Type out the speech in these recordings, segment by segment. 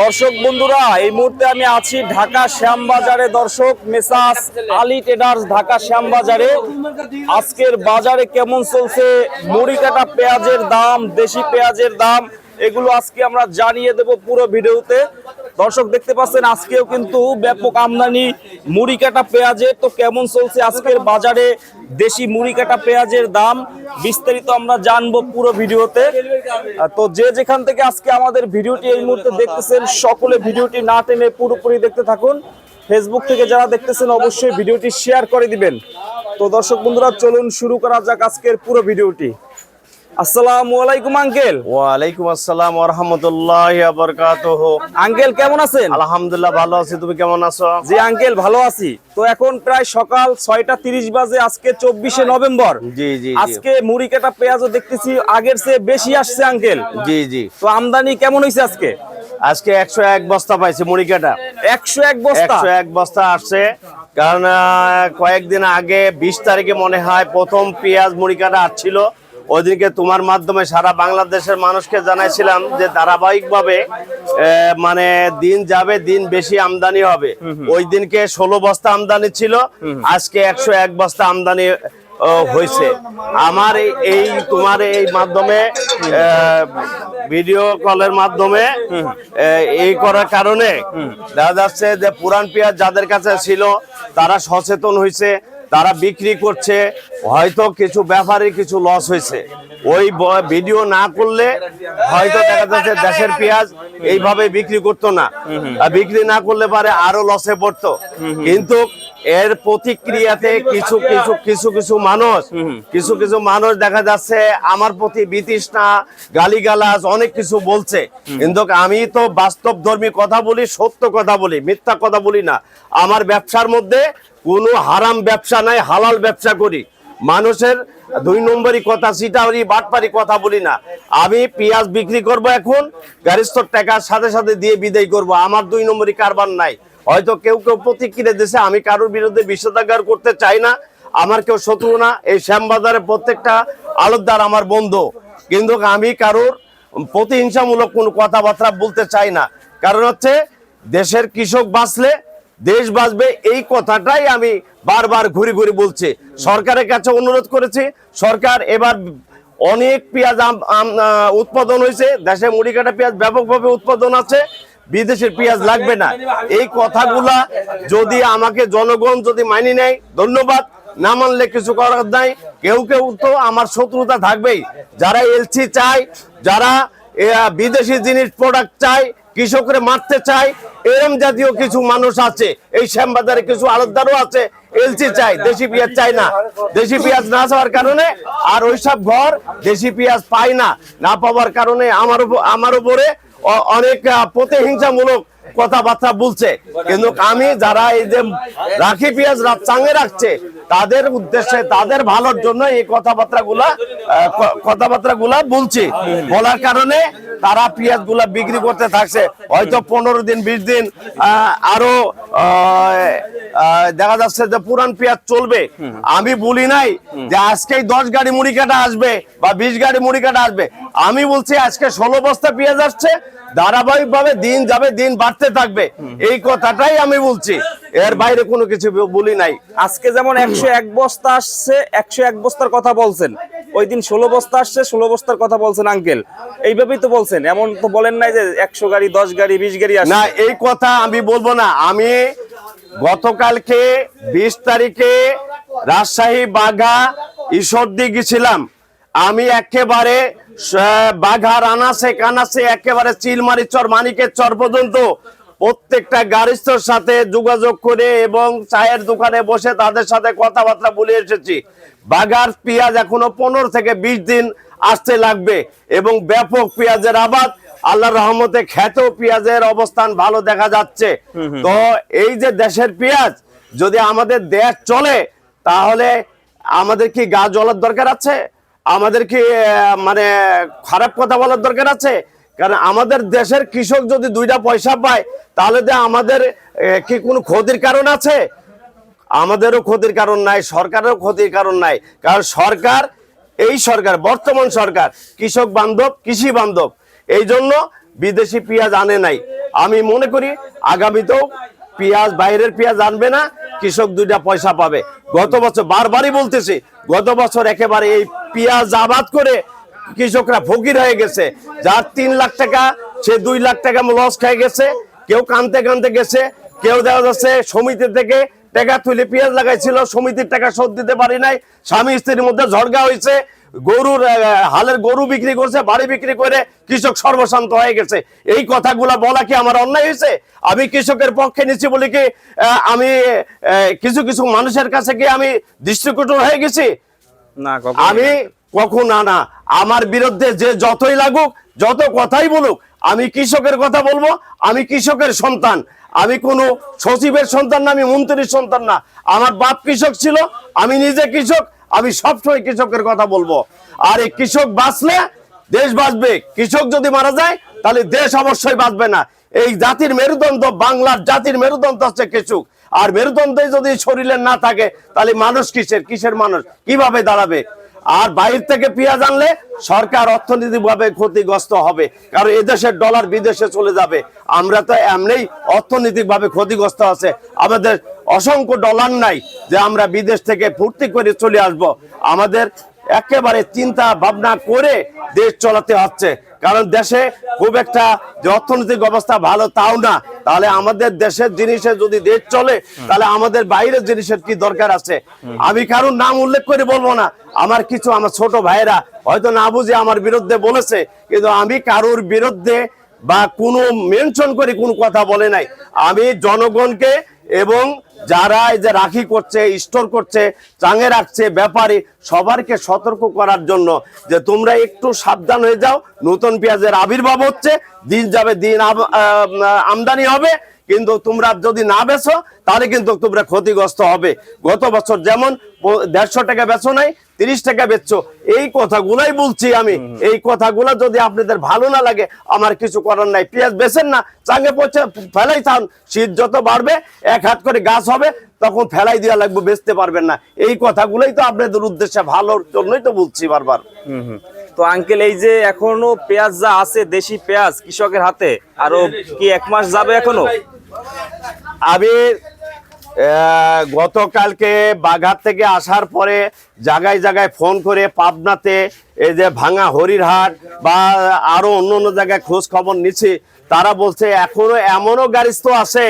দর্শক বন্ধুরা, এই মুহূর্তে আমি আছি ঢাকা শ্যামবাজারে। দর্শক, মেসাস আলী ট্রেডার্স ঢাকা শ্যামবাজারে। আজকের বাজারে কেমন চলছে? মুড়ি কাটা পেঁয়াজের দাম, দেশি পেঁয়াজের দাম এগুলো আজকে আমরা জানিয়ে দেব পুরো ভিডিওতে। দর্শক দেখতে পাচ্ছেন, আজকেও কিন্তু ব্যাপক আমদানি মুড়ি কাটা পেঁয়াজের তো কেমন চলছে আজকের বাজারে দেশি মুড়ি কাটা পেঁয়াজের দাম? বিস্তারিত আমরা জানব পুরো ভিডিওতে। তো যে যেখান থেকে আজকে আমাদের ভিডিওটি এই মুহূর্তে দেখতেছেন, সকলে ভিডিওটি না টেনে পুরোপুরি দেখতে থাকুন। ফেসবুক থেকে যারা দেখতেছেন, অবশ্যই ভিডিওটি শেয়ার করে দিবেন। তো দর্শক বন্ধুরা, চলুন শুরু করা যাক আজকের পুরো ভিডিওটি। আসসালামু আলাইকুম আঙ্কেল। ওয়ালাইকুম আসসালাম রহমতুল্লাহ বরকাতহ। আঙ্কেল কেমন আছেন? আলহামদুলিল্লাহ ভালো আছি। তুমি কেমন আছো? জি আঙ্কেল ভালো আছি। তো এখন প্রায় সকাল বাজে আজকে চব্বিশে নভেম্বর। জি জি আজকে মুড়ি কাটা পেঁয়াজও দেখতেছি আগের চেয়ে বেশি আসছে আঙ্কেল। জি জি। তো আমদানি কেমন হয়েছে আজকে? আজকে একশো এক বস্তা পাইছি মুড়ি কাটা। একশো এক বস্তা? একশো এক বস্তা আসছে। কারণ কয়েকদিন আগে বিশ তারিখে মনে হয় প্রথম পেঁয়াজ মুড়ি কাটা আসছিল। ওইদিনকে তোমার মাধ্যমে সারা বাংলাদেশের মানুষকে জানাইছিলাম যে ধারাবাহিকভাবে মানে দিন যাবে দিন বেশি আমদানি হবে। ওই দিনকে ষোলো বস্তা আমদানি ছিল আজকে একশো এক বস্তা আমদানি হয়েছে। আমার এই- এই তোমার এই মাধ্যমে ভিডিও কলের মাধ্যমে এই করার কারণে দেখা যাচ্ছে যে পুরান পেঁয়াজ যাদের কাছে ছিল তারা সচেতন হয়েছে তারা বিক্রি করছে হয়তো কিছু ব্যাপারে কিছু লস হয়েছে। ওই ভিডিও না করলে হয়তো দেখা যাচ্ছে দেশের পেঁয়াজ এইভাবে বিক্রি করতো না। আর বিক্রি না করলে পারে আরও লসে পড়তো। কিন্তু এর প্রতিক্রিয়াতে কিছু কিছু কিছু কিছু মানুষ কিছু কিছু মানুষ দেখা যাচ্ছে আমার প্রতি বিতৃষ্ণা গালিগালাজ অনেক কিছু বলছে। কিন্তু আমি তো বাস্তব ধর্মী কথা বলি সত্য কথা বলি মিথ্যা কথা বলি না। আমার ব্যবসার মধ্যে কোনো হারাম ব্যবসা নাই হালাল ব্যবসা করি। মানুষের দুই নম্বরই কথা সিটারি বাটপারি কথা বলি না। আমি পেঁয়াজ বিক্রি করব এখন গাড়িস্তর টাকার সাথে সাথে দিয়ে বিদায় করব। আমার দুই নম্বরই কারবার নাই। হয়তো কেউ কেউ প্রতিক্রিয়া দিছে আমি কারোর বিরুদ্ধে বিষোদাগার করতে চাই না, আমার কেউ শত্রু না। এই শ্যামবাজারের প্রত্যেকটা আলোকদার আমার বন্ধু। কিন্তু আমি কারোর প্রতিহিংসামূলক কোনো কথাবার্তা বলতে চাই না। কারণ হচ্ছে, দেশের কৃষক বাঁচলে, দেশ বাঁচবে, এই কথাটাই আমি বারবার ঘুরি ঘুরি বলছি। সরকারের কাছে অনুরোধ করেছি, সরকার এবার অনেক পেঁয়াজ উৎপাদন হয়েছে, দেশে মুড়ি কাটা পেঁয়াজ ব্যাপকভাবে উৎপাদন আছে। বিদেশের পেঁয়াজ লাগবে না। এই কথাগুলা যদি আমাকে জনগণ যদি মানি নেয়, ধন্যবাদ। না মানলে কিছু করার নাই। কেউ কেউ তো আমার শত্রুতা থাকবেই। যারা এলসি চায়, যারা বিদেশি জিনিস প্রোডাক্ট চায়, কৃষকরে মারতে চায়, এরম জাতীয় কিছু মানুষ আছে। এই শ্যামবাজারে কিছু আলতদারও আছে। এলসি চাই দেশি পেঁয়াজ চাই না। দেশি পেঁয়াজ না চাওয়ার কারণে আর ওইসব ঘর দেশি পেঁয়াজ পায় না। না পাওয়ার কারণে আমার আমার উপরে অনেক প্রতিহিংসামূলক কথাবার্তা বলছে। কিন্তু আমি যারা এই যে রাখি পেঁয়াজ চাঙে রাখছে, তাদের উদ্দেশ্যে, তাদের ভালোর জন্য এই কথাবার্তা গুলা কথাবার্তা গুলা বলছি। বলার কারণে তারা পেঁয়াজগুলা বিক্রি করতে থাকছে। হয়তো পনেরো দিন, বিশ দিন আরও দেখা যাচ্ছে যে পুরান পেঁয়াজ চলবে। আমি বলি নাই যে আজকেই দশ গাড়ি মুড়ি কাটা আসবে বা বিশ গাড়ি মুড়ি কাটা আসবে। আমি বলছি আজকে ষোলো বস্তা পেঁয়াজ আসছে ধারাবাহিক ভাবে দিন যাবে দিন বাড়তে থাকবে। এই কথাটাই আমি বলছি। এর বাইরে কোনো কিছু বলি নাই। আজকে যেমন একশো এক বস্তা আসছে একশো এক বস্তার কথা বলছেন। ওই দিন ষোলো বস্তা আসছে ষোলো বস্তার কথা বলছেন আঙ্কেল। এইভাবেই তো বলছেন। এমন তো বলেন নাই যে একশো গাড়ি দশ গাড়ি বিশ গাড়ি না এই কথা আমি বলব না। আমি গতকালকে বিশ তারিখে রাজশাহী বাঘা ঈশ্বর ঈশ্বরদি গেছিলাম। আমি একেবারে বাঘার আনাসে কানাসে একেবারে চিলমারি চর মানিকের চর পর্যন্ত প্রত্যেকটা গাড়িস্থর সাথে যোগাযোগ করে এবং চায়ের দোকানে বসে তাদের সাথে কথাবার্তা বলে এসেছি। বাঘার পেঁয়াজ এখনও পনেরো থেকে বিশ দিন আসতে লাগবে এবং ব্যাপক পেঁয়াজের আবাদ। আল্লাহর রহমতে খ্যাত পেঁয়াজের অবস্থান ভালো দেখা যাচ্ছে। তো এই যে দেশের পেঁয়াজ যদি আমাদের দেশ চলে তাহলে আমাদের কি গা জ্বলার দরকার আছে? আমাদের কি মানে খারাপ কথা বলার দরকার আছে? কারণ আমাদের দেশের কৃষক যদি দুইটা পয়সা পায়, তাহলে যে আমাদের কি কোনো ক্ষতির কারণ আছে? আমাদেরও ক্ষতির কারণ নাই, সরকারেরও ক্ষতির কারণ নাই। কারণ সরকার, এই সরকার, বর্তমান সরকার, কৃষক বান্ধব, কৃষি বান্ধব, এই জন্য বিদেশি পেঁয়াজ আনে নাই। আমি মনে করি আগামীতেও পেঁয়াজ, বাইরের পেঁয়াজ আনবে না, কৃষক দুইটা পয়সা পাবে। গত বছর বারবারই বলতেছি, গত বছর একেবারে এই পেঁয়াজ আবাদ করে কৃষকরা ফকির হয়ে গেছে। যার তিন লাখ টাকা, সে দুই লাখ টাকা লস খেয়ে গেছে। কেউ কানতে কানতে গেছে, কেউ দেখা যাচ্ছে সমিতি থেকে টাকা তুলে পেঁয়াজ লাগাইছিল, সমিতির টাকা শোধ দিতে পারি নাই, স্বামী স্ত্রীর মধ্যে ঝড়গা হয়েছে। গরুর হালের গরু বিক্রি করছে বাড়ি বিক্রি করে কৃষক সর্বশান্ত হয়ে গেছে। এই কথাগুলা বলা কি আমার অন্যায় হয়েছে? আমি কৃষকের পক্ষে নিচ্ছি বলে কি আমি কিছু কিছু মানুষের কাছে কি আমি দৃষ্টিকটু হয়ে গেছি? না আমি কখন না না। আমার বিরুদ্ধে যে যতই লাগুক যত কথাই বলুক আমি কৃষকের কথা বলব আমি কৃষকের সন্তান। আমি কোনো সচিবের সন্তান না আমি মন্ত্রীর সন্তান না। আমার বাপ কৃষক ছিল আমি নিজে কৃষক আমি সবসময় কৃষকের কথা বলব। আর এই কৃষক বাঁচলে দেশ বাঁচবে। কৃষক যদি মারা যায়, তাহলে দেশ অবশ্যই বাঁচবে না। এই জাতির মেরুদণ্ড, বাংলার জাতির মেরুদণ্ড হচ্ছে কৃষক। আর মেরুদণ্ডে যদি শরীরে না থাকে, তাহলে মানুষ কিসের? কিসের মানুষ? কীভাবে দাঁড়াবে? আর বাইরে থেকে পেঁয়াজ আনলে সরকার অর্থনৈতিকভাবে ক্ষতিগ্রস্ত হবে। কারণ এদেশের ডলার বিদেশে চলে যাবে। আমরা তো এমনিই অর্থনৈতিকভাবে ক্ষতিগ্রস্ত আছে। আমাদের অসংখ্য ডলার নাই যে আমরা বিদেশ থেকে ফুর্তি করে চলে আসব। আমাদের একেবারে চিন্তা ভাবনা করে দেশ চলাতে হচ্ছে। কারণ দেশে খুব একটা যে অর্থনৈতিক অবস্থা ভালো তাও না। তাহলে আমাদের দেশের জিনিসে যদি দেশ চলে, তাহলে আমাদের বাইরের জিনিসের কি দরকার আছে? আমি কারোর নাম উল্লেখ করে বলব না। আমার কিছু আমার ছোট ভাইরা হয়তো না বুঝে আমার বিরুদ্ধে বলেছে, কিন্তু আমি কারোর বিরুদ্ধে বা কোনো মেনশন করে কোনো কথা বলে নাই। আমি জনগণকে এবং যারা এই যে রাখি করছে স্টোর করছে, চাঙে রাখছে ব্যাপারে, সবারকে সতর্ক করার জন্য যে তোমরা একটু সাবধান হয়ে যাও। নতুন পেঁয়াজের আবির্ভাব হচ্ছে, দিন যাবে, দিন আমদানি হবে। কিন্তু তোমরা যদি না বেচো তাহলে কিন্তু তোমরা ক্ষতিগ্রস্ত হবে। গত বছর যেমন দেড়শো টাকা বেচো নাই তিরিশ টাকা বেচছো। এই কথাগুলাই বলছি আমি। এই কথাগুলো যদি আপনাদের ভালো না লাগে আমার কিছু করার নাই। পেঁয়াজ বেচেন না চাঙ্গে পচে ফেলাই থান শীত যত বাড়বে এক হাত করে গাছ হবে তখন ফেলাই দেওয়া লাগবে বেচতে পারবেন না। এই কথাগুলোই তো আপনাদের উদ্দেশ্যে ভালোর জন্যই তো বলছি বারবার। তো আঙ্কেল এই যে এখনও পেঁয়াজ যা আছে দেশি পেঁয়াজ কৃষকের হাতে আরও কি এক মাস যাবে এখনও? আমি গতকালকে বাঘার থেকে আসার পরে জায়গায় জায়গায় ফোন করে পাবনাতে এই যে ভাঙা হরিরহাট বা আরও অন্য অন্য জায়গায় খোঁজ খবর নিচ্ছি, তারা বলছে এখনও এমনও গাড়ি তো আছে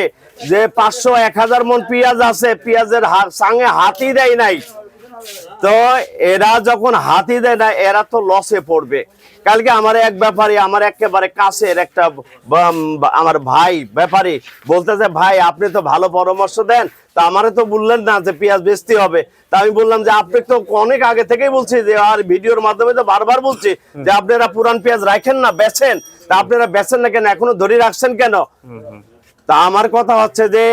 যে পাঁচশো এক হাজার মন পেঁয়াজ আছে, পেঁয়াজের সাঙ্গে হাতই দেয় নাই। তো এরা যখন হাতি দেয় না এরা তো লসে পড়বে। কালকে আমার এক ব্যাপারী আমার একেবারে কাছের একটা আমার ভাই ব্যাপারী বলতেছে ভাই আপনি তো ভালো পরামর্শ দেন। তা আমারে তো বললেন না যে পেঁয়াজ বেচতে হবে। তা আমি বললাম যে আপনি তো অনেক আগে থেকেই বলছি যে আর ভিডিওর মাধ্যমে তো বারবার বলছি যে আপনারা পুরান পেঁয়াজ রাখেন না বেচেন। তা আপনারা বেচেন না কেন? এখনও ধরে রাখছেন কেন? তা আমার কথা হচ্ছে যে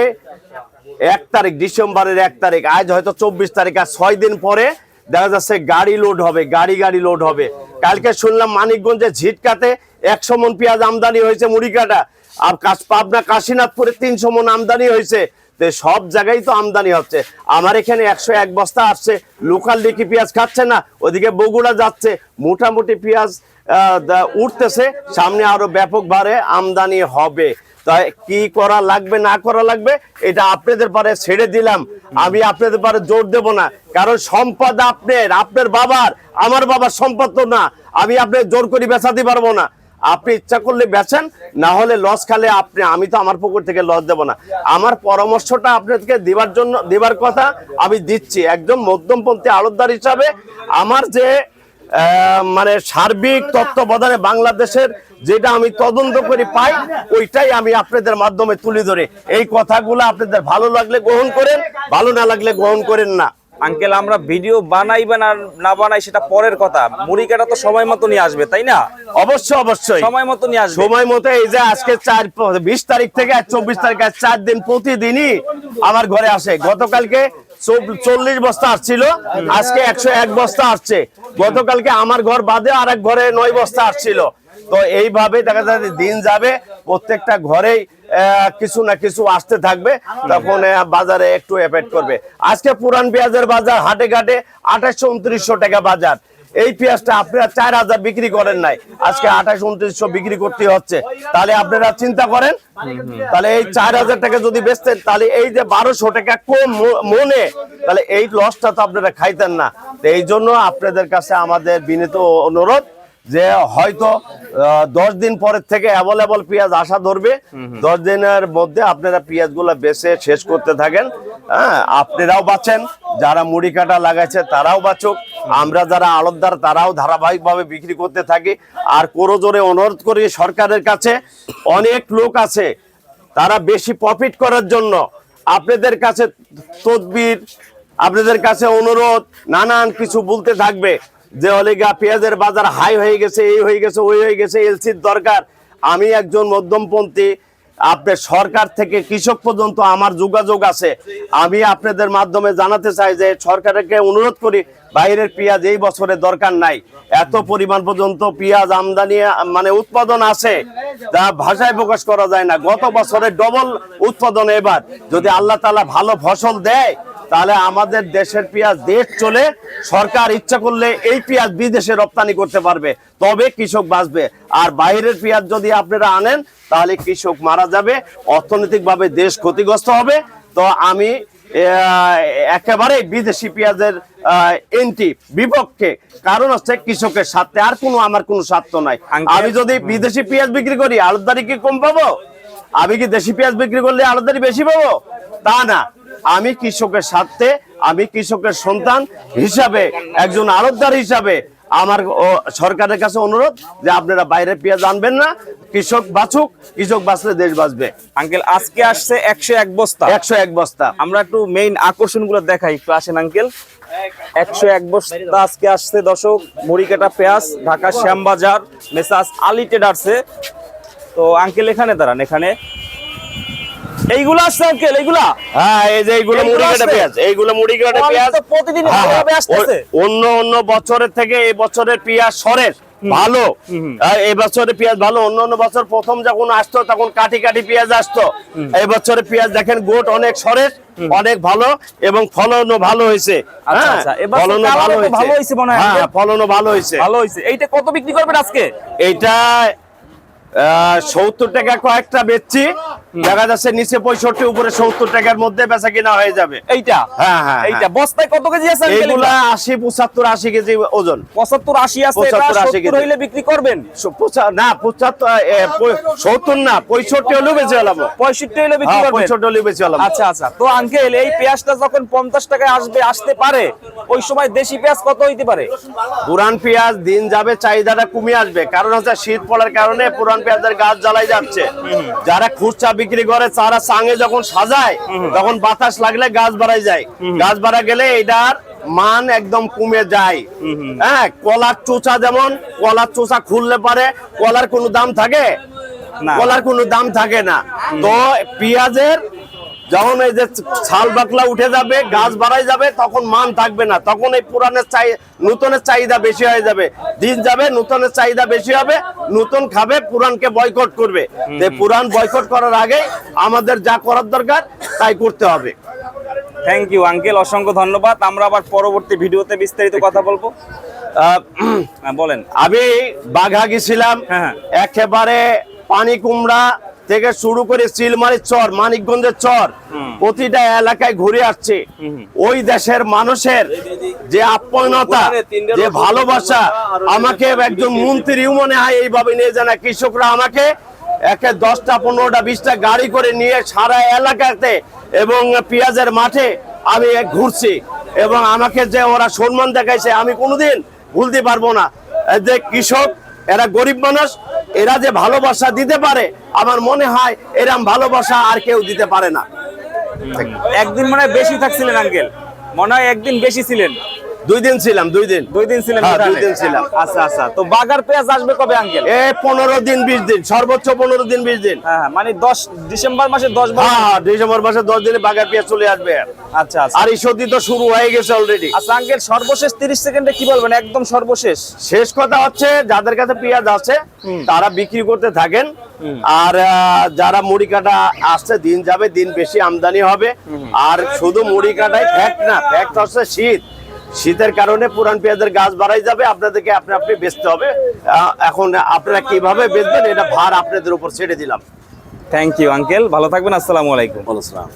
এক তারিখ, ডিসেম্বরের এক তারিখ, আজ হয়তো চব্বিশ তারিখ, আর ছয় দিন পরে দেখা যাচ্ছে গাড়ি লোড হবে, গাড়ি গাড়ি লোড হবে। কালকে শুনলাম মানিকগঞ্জে ঝিটকাতে একশো মন পেঁয়াজ আমদানি হয়েছে মুড়িকাটা, আর কাশ পাবনা কাশীনাথপুরে তিনশো মন আমদানি হয়েছে। সব জায়গায় তো আমদানি হচ্ছে। আমার এখানে একশো এক বস্তা আসছে লোকাল লিখি পেঁয়াজ খাচ্ছে না, ওদিকে বগুড়া যাচ্ছে। মোটামুটি পেঁয়াজ উঠতেছে, সামনে আরও ব্যাপক ভারে আমদানি হবে। তাই কি করা লাগবে, না করা লাগবে, এটা আপনাদের পারে ছেড়ে দিলাম। আমি আপনাদের পারে জোর দেব না, কারণ সম্পদ আপনার আপনার বাবার, আমার বাবার সম্পদ তো না। আমি আপনার জোর করে বেচাতে পারব না। আপনি ইচ্ছা করলে বেচেন, না হলে লস খালে আপনি, আমি তো আমার পুকুর থেকে লস দেব না। আমার পরামর্শটা আপনাদেরকে দেবার জন্য, দেবার কথা আমি দিচ্ছি। একদম মধ্যমপন্থী আড়তদার হিসাবে আমার যে মানে সার্বিক তত্ত্বাবধানে বাংলাদেশের যেটা আমি তদন্ত করে পাই, ওইটাই আমি আপনাদের মাধ্যমে তুলে ধরে। এই কথাগুলো আপনাদের ভালো লাগলে গ্রহণ করেন, ভালো না লাগলে গ্রহণ করেন না। আঙ্কেল আমরা ভিডিও বানাই বা না- বানাই সেটা পরের কথা। মুড়ি কাটা তো সময় মতো নিয়ে আসবে তাই না? অবশ্যই অবশ্যই। সময় মতো নিয়ে আসবে। সময় মতো এই যে আজকে চার বিশ তারিখ থেকে চব্বিশ তারিখ চার দিন প্রতিদিনই আমার ঘরে আসে। গতকালকে চল্লিশ বস্তা আসছিল আজকে একশো এক বস্তা আসছে। গতকালকে আমার ঘর বাদে আর এক ঘরে নয় বস্তা আসছিল। তো এইভাবে দেখা যাচ্ছে দিন যাবে, প্রত্যেকটা ঘরেই কিছু না কিছু আসতে থাকবে। তখন বাজারে একটু এফেক্ট করবে। আজকে পুরান পেঁয়াজের বাজার হাটে ঘাটে আঠাশশো উনত্রিশশো টাকা বাজার। এই পেঁয়াজটা আপনারা চার হাজার বিক্রি করেন নাই। আজকে আঠাশ উনত্রিশশো বিক্রি করতে হচ্ছে। তাহলে আপনারা চিন্তা করেন, তাহলে এই চার হাজার টাকা যদি বেচতেন, তাহলে এই যে বারোশো টাকা কম মনে, তাহলে এই লসটা তো আপনারা খাইতেন না। এই জন্য আপনাদের কাছে আমাদের বিনীত অনুরোধ যে হয়তো দশ দিন পরের থেকে অ্যাভেলেবল পেঁয়াজ আসা ধরবে। দশ দিনের মধ্যে আপনারা পেঁয়াজগুলা বেছে শেষ করতে থাকেন। হ্যাঁ আপনারাও বাঁচেন। যারা মুড়ি কাটা লাগাইছে তারাও বাঁচুক। আমরা যারা আড়তদার তারাও ধারাবাহিকভাবে বিক্রি করতে থাকি। আর কোনো জোরে অনুরোধ করি সরকারের কাছে অনেক লোক আছে তারা বেশি প্রফিট করার জন্য আপনাদের কাছে তদবির আপনাদের কাছে অনুরোধ নানান কিছু বলতে থাকবে। যে অলিগা পেঁয়াজের বাজার হাই হয়ে গেছে, এই হয়ে গেছে, ওই হয়ে গেছে, এলসির দরকার। আমি একজন মধ্যমপন্থী আপনার সরকার থেকে কৃষক পর্যন্ত আমার যোগাযোগ আছে। আমি আপনাদের মাধ্যমে জানাতে চাই যে সরকারকে অনুরোধ করি, বাইরের পেঁয়াজ এই বছরে দরকার নাই। এত পরিমাণ পর্যন্ত পেঁয়াজ আমদানি মানে উৎপাদন আছে, তা ভাষায় প্রকাশ করা যায় না। গত বছরে ডবল উৎপাদন এবার। যদি আল্লাহ তালা ভালো ফসল দেয় তাহলে আমাদের দেশের পেঁয়াজ দেশ চলে সরকার ইচ্ছা করলে এই পেঁয়াজ বিদেশে রপ্তানি করতে পারবে তবে কৃষক বাঁচবে। আর বাইরের পেঁয়াজ যদি আপনারা আনেন তাহলে কৃষক মারা যাবে অর্থনৈতিকভাবে দেশ ক্ষতিগ্রস্ত হবে। তো আমি একেবারে বিদেশি পেঁয়াজের এন্টি বিপক্ষে। কারণ হচ্ছে কৃষকের স্বার্থে আর কোনো আমার কোনো স্বার্থ নাই। আমি যদি বিদেশি পেঁয়াজ বিক্রি করি আলুদারি কি কম পাবো? আমি কি দেশি পেঁয়াজ বিক্রি করলে আলুদারি বেশি পাবো? তা না। আমি কৃষকের স্বার্থে আমি কৃষকের সন্তান হিসাবে একজন আড়তদার হিসাবে আমার সরকারের কাছে অনুরোধ যে আপনারা বাইরে পেঁয়াজ আনবেন না কৃষক বাঁচুক কৃষক বাঁচলে দেশ বাঁচবে। আঙ্কেল আজকে আসছে একশো এক বস্তা। একশো এক বস্তা। আমরা একটু মেইন আকর্ষণগুলো দেখাই একটু আসেন আঙ্কেল। একশো এক বস্তা আজকে আসছে দর্শক মুড়িকাটা পেঁয়াজ ঢাকা শ্যামবাজার মেসাজ আলি ট্রেডার্সে তো আঙ্কেল এখানে দাঁড়ান এখানে। এইগুলো আসছে আঙ্কেল এইগুলা? হ্যাঁ এই যে এইগুলো মুড়ি কাটা পেঁয়াজ এইগুলো মুড়ি কাটা পেঁয়াজ। প্রতিদিন হ্যাঁ, হ্যাঁ। অন্য অন্য বছরের থেকে এই বছরের পেঁয়াজ সরের ভালো। এই বছরের পেঁয়াজ ভালো অন্য অন্য বছর প্রথম যখন আসতো তখন কাটি কাটি পেঁয়াজ আসতো। এই বছরের পেঁয়াজ দেখেন গোট অনেক সরের অনেক ভালো এবং ফলনও ভালো হয়েছে। আচ্ছা, হ্যাঁ, আচ্ছা। ফলনও ভালো হয়েছে। ভালো হয়েছে ফলনও ভালো হয়েছে। ভালো হয়েছে। এইটা কত বিক্রি করবেন আজকে? এইটা সত্তর টাকা কয়েকটা বেচছি। দেখা যাচ্ছে নিচে পঁয়ষট্টি উপরে সত্তর টাকার মধ্যে বেচা কিনা হয়ে যাবে। এইটা? হ্যাঁ, হ্যাঁ, এইটা? বস্তায় কত কেজি আছে আশি পঁচাত্তর আশি কেজি ওজন। পঁচাত্তর আশি আছে এটা 75, 80 সত্তর কেজি। হইলে বিক্রি করবেন? না পঁচাত্তর সত্তর না পঁয়ষট্টি হলেও বেঁচে গেলাম পঁয়ষট্টি হইলে বিক্রি করবেন? পঁয়ষট্টি হলেও বেঁচে গেলাম আচ্ছা আচ্ছা। তো আঙ্কেল এই পেঁয়াজটা যখন পঞ্চাশ টাকায় আসবে আসতে পারে ওই সময় দেশি পেঁয়াজ কত হইতে পারে? পুরান পেঁয়াজ দিন যাবে চাহিদাটা কমে আসবে। কারণ হচ্ছে শীত পড়ার কারণে পুরান পেঁয়াজের গাছ জ্বালাই যাচ্ছে। যারা খুচরা বিক্রি করে চারা সাঙে যখন সাজায় তখন বাতাস লাগলে গাছ বাড়ায় যায়। গাছ বাড়া গেলে এটার মান একদম কমে যায়। হ্যাঁ কলার চোচা যেমন কলার চোচা খুললে পারে কলার কোনো দাম থাকে? কলার কোনো দাম থাকে না। তো পেঁয়াজের যখন এই যে ছাল বাকলা উঠে যাবে গাছ বাড়াই যাবে তখন মান থাকবে না। তখন এই পুরানের চাই নতুনের চাহিদা বেশি হয়ে যাবে। দিন যাবে নতুনের চাহিদা বেশি হবে নতুন খাবে পুরানকে বয়কট করবে। পুরান বয়কট করার আগে আমাদের যা করার দরকার তাই করতে হবে। থ্যাংক ইউ আঙ্কেল অসংখ্য ধন্যবাদ। আমরা আবার পরবর্তী ভিডিওতে বিস্তারিত কথা বলব। হ্যাঁ, বলেন। আমি বাঘা গেছিলাম। হ্যাঁ, হ্যাঁ। একেবারে পানি কুমড়া থেকে শুরু করে চিলমারির চর মানিকগঞ্জের চর প্রতিটা এলাকায় ঘুরে আসছে। ওই দেশের মানুষের যে আপ্যায়নতা যে ভালোবাসা আমাকে একজন মন্ত্রীও মনে হয় এইভাবে নিয়ে যায় না কৃষকরা আমাকে একে দশটা পনেরোটা বিশটা গাড়ি করে নিয়ে সারা এলাকাতে এবং পেঁয়াজের মাঠে আমি ঘুরছি এবং আমাকে যে ওরা সম্মান দেখাইছে আমি কোনোদিন ভুলতে পারব না। যে কৃষক এরা গরিব মানুষ এরা যে ভালোবাসা দিতে পারে, আমার মনে হয় এরম ভালোবাসা আর কেউ দিতে পারে না। একদিন মনে হয় বেশি থাকছিলেন, আঙ্কেল। মনে হয় একদিন বেশি ছিলেন। দুই দিন ছিলাম দুই দিন। দুই দিন ছিলেন হ্যাঁ, দুই দিন ছিলাম। আচ্ছা আচ্ছা। তো বাগার পেঁয়াজ আসবে কবে আঙ্কেল? এ পনেরো দিন বিশ দিন। সর্বোচ্চ পনেরো দিন বিশ দিন। হ্যাঁ হ্যাঁ, মানে দশ ডিসেম্বর মাসে দশ বার হ্যাঁ ডিসেম্বর মাসে দশ দিনে বাগার পেঁয়াজ চলে আসবে। আচ্ছা আচ্ছা। আর এই সর্দি তো শুরু হয়ে গেছে অলরেডি আচ্ছা আঙ্কেল সর্বশেষ তিরিশ সেকেন্ডে কি বলবেন? একদম সর্বশেষ। শেষ কথা হচ্ছে যাদের কাছে পেঁয়াজ আছে তারা বিক্রি করতে থাকেন। আর যারা মুড়ি কাটা আসছে দিন যাবে দিন বেশি আমদানি হবে। আর শুধু মুড়ি কাটাই ফ্যাক্ট না ফ্যাক্ট হচ্ছে শীত। শীতের কারণে পুরান পেঁয়াজের গাছ বাড়াই যাবে আপনাদেরকে আপনি আপনি বেচতে হবে। এখন আপনারা কীভাবে বেচবেন এটা ভার আপনাদের উপর ছেড়ে দিলাম। থ্যাংক ইউ আঙ্কেল ভালো থাকবেন আসসালামু আলাইকুম। বলছিলাম